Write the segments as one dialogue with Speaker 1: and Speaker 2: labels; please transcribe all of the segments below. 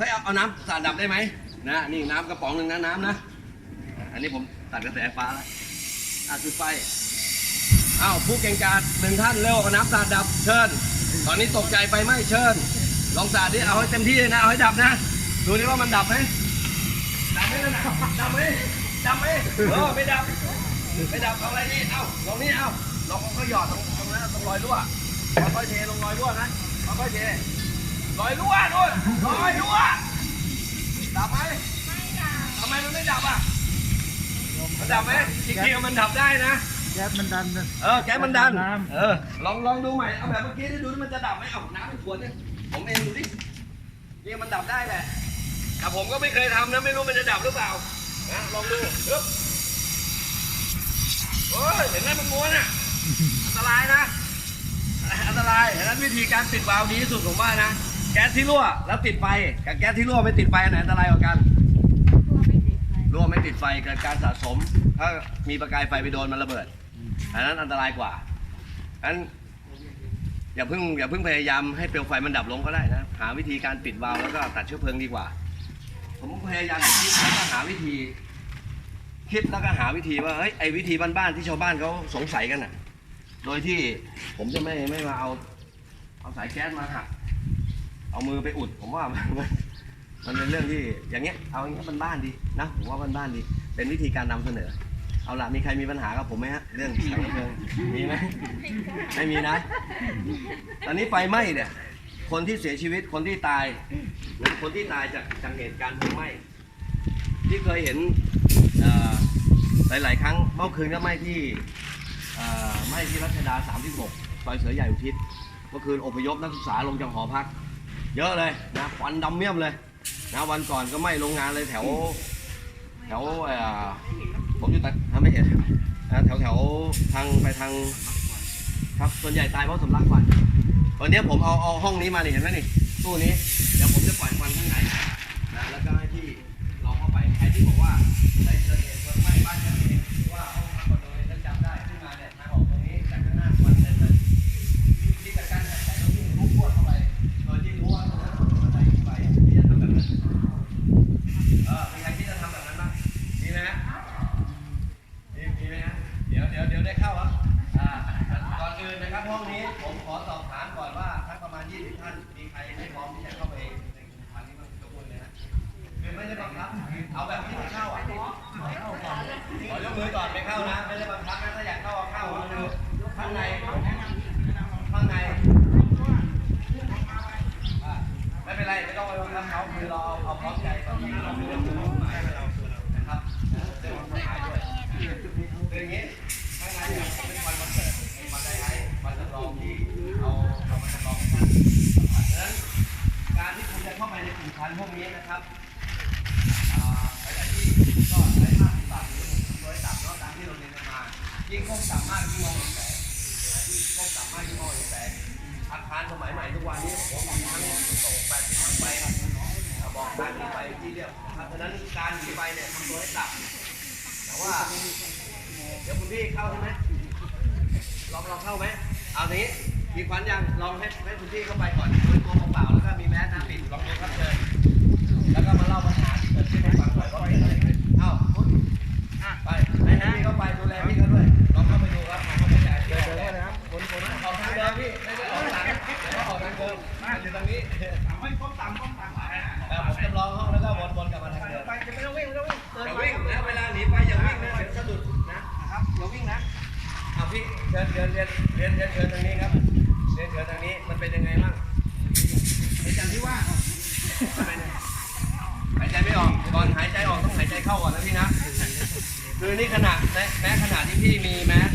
Speaker 1: เฮ้ยเอาเอาน้ำสาดดับได้ไหมนะนี่น้ำกระป๋องหนึ่งนะน้ำนะอันนี้ผมตัดกระแสไฟฟ้าแล้วอะจุดไฟอ้าวผู้เก่งกาจหนึ่งท่านเร็วเอาน้ำสาดดับเชิญ ตอนนี้ตกใจไฟไหม้เชิญ ลองสาดดิเอาให้เต็มที่เลยนะเอาให้ดับนะ ดูดิว่ามันดับไหมดับไหมนะดับไหมดับไหมเออไม่ดับไม่ดับเอาอะไรนี่เอาลองนี่เอาลองค่อหยอดตรงตรงนั้นตรงรอยรั่วค่อยเทลงรอยรั่วนะค่อยเท รอยรั่วนู่นรอยรั่วดับไหมไม่ดับทำไมมันไม่ดับอะมันดับไหมจริงๆมันดับได้นะ
Speaker 2: แก๊สมันดันนะ
Speaker 1: เออแก๊สมันดัน
Speaker 2: น้ำ
Speaker 1: เออลองลองดูใหม่เอาแบบเมื่อกี้ที่ดูที่มันจะดับไหมเอาน้ำเป็นขวดเนี่ยผมเองดูดินี่มันดับได้แหละแต่ผมก็ไม่เคยทำนะไม่รู้มันจะดับหรือเปล่านะลองดูปึ๊บโอ้ยเห็นไหมมันม้วนอะอันตรายนะอันตรายดังนั้นวิธีการปิดวาล์วดีที่สุดผมว่านะ แก๊สที่รั่วแล้วติดไฟกับแก๊สที่รั่วไม่ติดไฟอันไหนอันตรายกว่ากัน รั่วไม่ติดไฟเกิดการสะสม ถ้ามีประกายไฟไปโดนมันระเบิด อันนั้นอันตรายกว่าอันนั้นอย่าเพิ่งอย่าเพิ่งพยายามให้เปลวไฟมันดับลงก็ได้นะ หาวิธีการปิดวาล์วแล้วก็ตัดเชื้อเพลิงดีกว่า ผมพยายามคิดแล้วก็หาวิธี คิดแล้วก็หาวิธีว่าเฮ้ยไอ้วิธีบ้านๆที่ชาวบ้านเขาสงสัยกันน่ะ โดยที่ผมจะไม่ไม่มาเอา เอาสายแก๊สมาหัก เอามือไปอุด ผมว่ามันมันเป็นเรื่องที่อย่างเงี้ยเอาอย่างเงี้ยมันบ้านๆดีนะผมว่าบ้านๆดี เป็นวิธีการนำเสนอ เอาละมีใครมีปัญหากับผมไหมฮะเรื่องถังเพลิงมีไหมไม่มีนะ ตอนนี้ไฟไหม้เนี่ย คนที่เสียชีวิตคนที่ตายหรือคนที่ตายจากจากเหตุการณ์เพลิงไหม้ที่เคยเห็นหลาย ๆ ครั้งเมื่อคืนก็ไหม้ที่ไหม้ที่รัชดา 36ซอยเสือใหญ่อุทิศเมื่อคืนอพยพนักศึกษาลงจากหอพัก เยอะเลยนะควันดำเมี่ยมเลยนะวันก่อนก็ไหม้โรงงานเลยแถว แถวเอ่อผมอยู่แต่ทำไม่เห็นนะแถวแถวทางไปทาง ครับส่วนใหญ่ตายเพราะสำลักควันวันนี้ผมเอาเอาห้องนี้มานี่เห็นไหมนี่ตู้นี้เดี๋ยวผมจะปล่อยควันข้างในนะแล้วก็ให้ที่ลองเข้าไปใครที่บอกว่า ท่านมีใครไม่พร้อมที่จะเข้าไปในกลุ่มพันนี้บ้างยกมือเลยนะคือไม่ได้บังคับ เอาแบบที่ไม่เข้าอะขอยกมือก่อนไม่เข้านะ ไม่ได้บังคับนะถ้าอยากเข้าเข้าก็คือข้างในข้างในไม่เป็นไรไม่ต้องไปบังคับเขาคือเราเอาเอาพร้อมใจตอนนี้เราเป็นเรื่องของกฎหมายให้เรานะครับเรื่องของกฎหมายด้วยคืออย่างนี้ข้างในเนี่ยเป็นวันวันเกิดวันไดไอวันจำลองที่เอาเอามาจำลองให้ท่าน พันพวกนี้นะครับอ่าหลายๆที่ก็ใช้ห้าสิบบาทหรือหนึ่งร้อยต่ำเนาะตามที่เราเรียนมายิ่งก้มต่ำมากยิ่งมองเห็นแสงยิ่งก้มต่ำมากยิ่งมองเห็นแสงอาคารสมัยใหม่ทุกวันนี้ผมมีทั้งโต่งแปดมีทั้งไฟบอกทางหนีไฟที่เดียวครับฉะนั้นการหนีไฟเนี่ยทำตัวให้ต่ำแต่ว่า เดี๋ยวคุณพี่เข้าใช่ไหมลองลองเข้าไหมเอาทีนี้ มีควันยังลองให้ให้คุณพี่เข้าไปก่อนโดยตัวเปล่าๆแล้วก็มีแมสนะปิดลองดูครับเชิญแล้วก็มาเล่าปัญหาที่เกิดขึ้นให้ฟังหน่อยว่าเป็นอะไรขึ้นเอ้าคุณไปให้พี่เข้าไปดูแลพี่เขาด้วยลองเข้าไปดูครับลองเข้าไปจ่ายเชิญเลยนะครับคนคนออกทางเดิมพี่ไม่ได้ออกทางเดี๋ยวออกทางเดิมมาอยู่ตรงนี้
Speaker 2: ไม่ก้มต่ำก้มต่ำ
Speaker 1: เออผมจำลองห้องแล้วก็วนวนกลับมาทางเดิม
Speaker 2: ไปจะไม่ต้องวิ่งไม่ต้องวิ่งเดินไป
Speaker 1: วิ่งนะเวลาหนีไปอย่าวิ่งนะเดี๋ยวสะดุดนะครับอย่าวิ่งนะเอาพี่เชิญเชิญเรียนเรียนเรียนเชิญทางนี้ครับเรียนเชิญทางนี้มันเป็นยังไงบ้าง
Speaker 2: ไอ้จันที่ว่า
Speaker 1: หายใจไม่ออกก่อนหายใจออกต้องหายใจเข้าก่อนนะพี่นะ คือนี่ขนาดแม้แม้ขนาดที่พี่มีแมส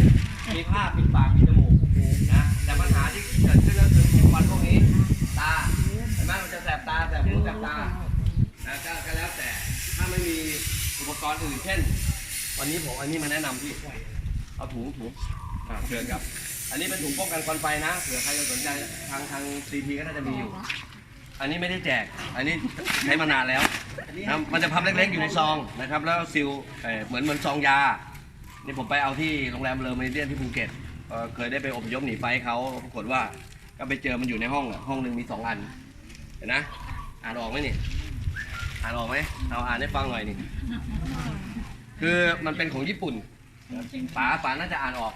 Speaker 1: มีผ้าปิดปากปิดจมูกนะแต่ปัญหาที่เกิดขึ้นก็คือควันพวกนี้ ตาเห็นไหมมันจะแสบตาแสบหูแสบตานะก็ก็แล้วแต่ถ้าไม่มีอุปกรณ์อื่นเช่น วันนี้ผมอันนี้มาแนะนำพี่เอาถุงถุงอ่าเชิญครับ อันนี้เป็นถุงป้องกันควันไฟนะเผื่อใครจะสนใจทางทางซีทีก็น่าจะมีอยู่ อันนี้ไม่ได้แจก อันนี้ใช้มานานแล้วนะมันจะพับเล็กๆอยู่ในซองนะครับ แล้วซิลเอ่อเหมือนเหมือนซองยา นี่ผมไปเอาที่โรงแรมเลอเมริเดียนที่ภูเก็ตเอ่อเคยได้ไปอพยพหนีไฟเขาปรากฏว่าก็ไปเจอมันอยู่ในห้องอะห้องหนึ่งมีสองอัน เห็นนะ อ่านออกไหมนี่ อ่านออกไหมเอาอ่านให้ฟังหน่อยนี่ คือมันเป็นของญี่ปุ่นป๋าป๋าน่าจะอ่านออก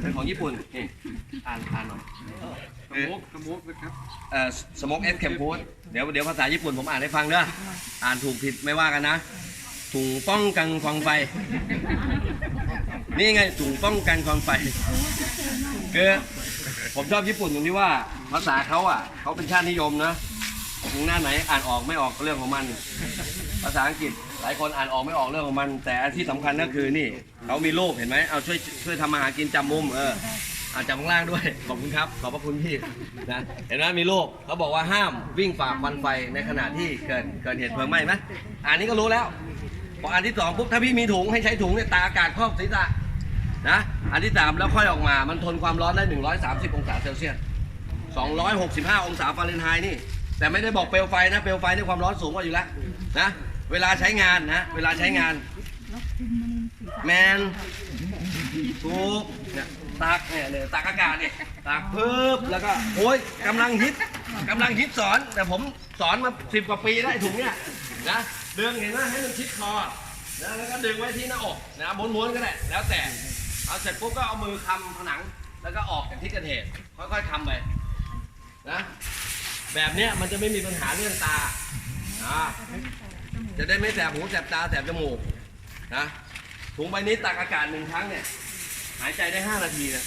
Speaker 1: เป็นของญี่ปุ่นนี่อ่านอ่านหน่อย
Speaker 2: สมุกสมุกนะครับ
Speaker 1: เอ่อสโมกเอสเคมพูดเดี๋ยวเดี๋ยวภาษาญี่ปุ่นผมอ่านให้ฟังเด้ออ่านถูกผิดไม่ว่ากันนะถุงป้องกันควันไฟ นี่ไงถุงป้องกันควันไฟคือผมชอบญี่ปุ่นตรงที่ว่าภาษาเขาอะเขาเป็นชาตินิยมนะถึงหน้าไหนอ่านออกไม่ออกก็เรื่องของมัน ภาษาอังกฤษ หลายคนอ่านออกไม่ออกเรื่องของมัน แต่อันที่สำคัญก็คือนี่เขามีรูปเห็นไหมเอาช่วยช่วยทำมาหากินจำมุมเอออาจจะข้างล่างด้วย ขอบคุณครับ ขอบพระคุณพี่นะเห็นไหมมีรูปเขาบอกว่าห้ามวิ่งฝ่าควันไฟในขณะที่เกิดเกิดเหตุเพลิงไหม้ไหมอันนี้ก็รู้แล้วพออันที่สองปุ๊บถ้าพี่มีถุงให้ใช้ถุงเนี่ยตาอากาศครอบศีรษะนะอันที่สามแล้วค่อยออกมามันทนความร้อนได้ 130 องศาเซลเซียส 265 องศาฟาเรนไฮต์นี่ แต่ไม่ได้บอกเปลวไฟนะ เปลวไฟในความร้อนสูงกว่าอยู่แล้วนะ เวลาใช้งานนะ เวลาใช้งาน แมนถูกเนี่ยตักเนี่ยเนี่ยตักอากาศเนี่ยตักเพิ่มแล้วก็โอ้ยกำลังฮิตกำลังฮิตสอน แต่ผมสอนมาสิบกว่าปีแล้วไอ้ถุงเนี่ยนะดึงเห็นไหมให้มันชิดคอนะแล้วก็ดึงไว้ที่หน้าอกนะม้วนๆก็ได้แล้วแต่เอาเสร็จปุ๊บก็เอามือคำผนัง แล้วก็ออกจากที่เกิดเหตุค่อยๆคำไปนะแบบเนี้ยมันจะไม่มีปัญหาเรื่องตาอ่า จะได้ไม่แสบหูแสบตาแสบจมูกนะถุงใบนี้ตักอากาศหนึ่งครั้งเนี่ย หายใจได้ 5 นาทีนะ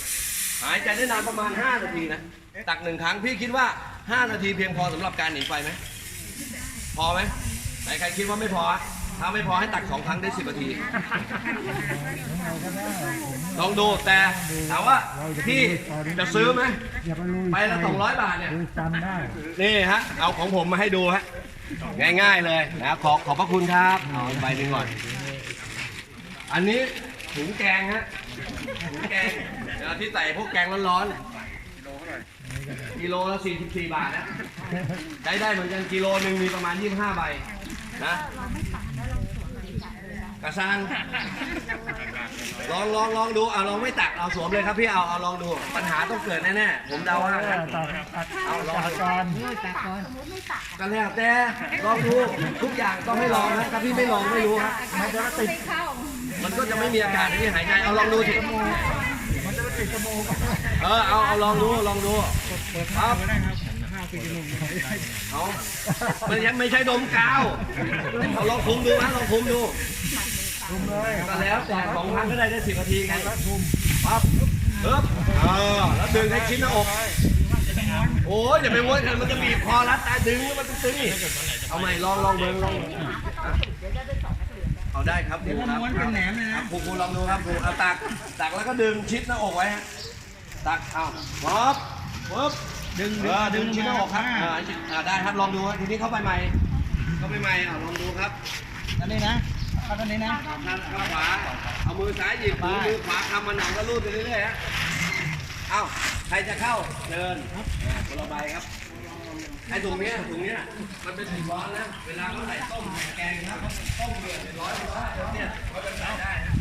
Speaker 1: หายใจได้นานประมาณ 5 นาทีนะตักหนึ่งครั้งพี่คิดว่า 5 นาทีเพียงพอสำหรับการหนีไฟไหมพอไหมไหนใครคิดว่าไม่พอถ้าไม่พอให้ตักสองครั้งได้สิบนาทีลองดูแต่ถามว่าพี่จะซื้อไหม
Speaker 2: อย่าไปลุย
Speaker 1: ไปละสองร้อยบาทเนี่ย
Speaker 2: ลุยฟันได้
Speaker 1: นี่ฮะเอาของผมมาให้ดูฮะ ง่ายๆเลยนะขอขอบพระคุณครับเอาใบหนึ่งก่อน อันนี้ถุงแกงฮะถุงแกงเดี๋ยวที่ใส่พวกแกงร้อนๆกิโลละ44 บาทนะใช้ได้เหมือนกันกิโลหนึ่งมีประมาณ 25 ใบนะ ระซังลองลองลองดูเอาลองไม่ตักเอาสวมเลยครับพี่เอาเอาลองดู ปัญหาต้องเกิดแน่ๆผมเดาว่า
Speaker 2: ตัดตัดเอาลองก่อน
Speaker 1: ก็แล้วแต่ลองดูทุกอย่างต้องให้ลองนะถ้าพี่ไม่ลองไม่รู้ครับ
Speaker 2: มันจะติด
Speaker 1: มันก็จะไม่มีอาการที่หายใจเอาลองดูสิ
Speaker 2: มันจะติดจมูก
Speaker 1: เออเอาเอาลองดูลองดูครับ
Speaker 2: ได้ครับห้าปีจมูก
Speaker 1: เอามันยังไม่ใช่ดมกาวเอาลองคุมดูนะลองคุมดู
Speaker 2: คุมเลย
Speaker 1: แล้วแต่สองครั้งก็ได้ได้สิบนาทีไง
Speaker 2: คุม
Speaker 1: ปั๊บปึ๊บเออแล้วดึงให้ชิ้นหน้าอกโอ้ยอย่าไปวนกันมันจะบีบคอรัดตาดึงมันตึงนี่เอาใหม่ลองลองเบิ้งลองเอาได้ครับครูครับ
Speaker 2: เป็นแหนมเลย
Speaker 1: ครั
Speaker 2: นะ
Speaker 1: บครูครูลองดูครับครูเอาตักตักแล้วก็ดึงชิดหน้าอกไว้ฮะตักเอาป๊บปึ๊บ
Speaker 2: ดึง
Speaker 1: ดึงชิ้นหน้าอกครับอ่าได้ครับลองดูทีนี้เข้าไปใหม่เข้าไปใหม่เอาลองดูครับ
Speaker 2: อันนี้นะ เอาอันนี้นะ
Speaker 1: ข้างข้างขวา เอามือซ้ายหยิบมือมือขวาคำมันหนังก็รูดไปเรื่อยๆฮะเอ้าใครจะเข้าเดินอ่าคนละใบครับไอ้ถุงเนี้ยถุงเนี้ยมันเป็นถุงร้อนนะเวลาเขาใส่ต้มใส่แกงนะครับต้มเดือดเป็นร้อยร้อยเนี่ยเขาจะใส่ได้นะ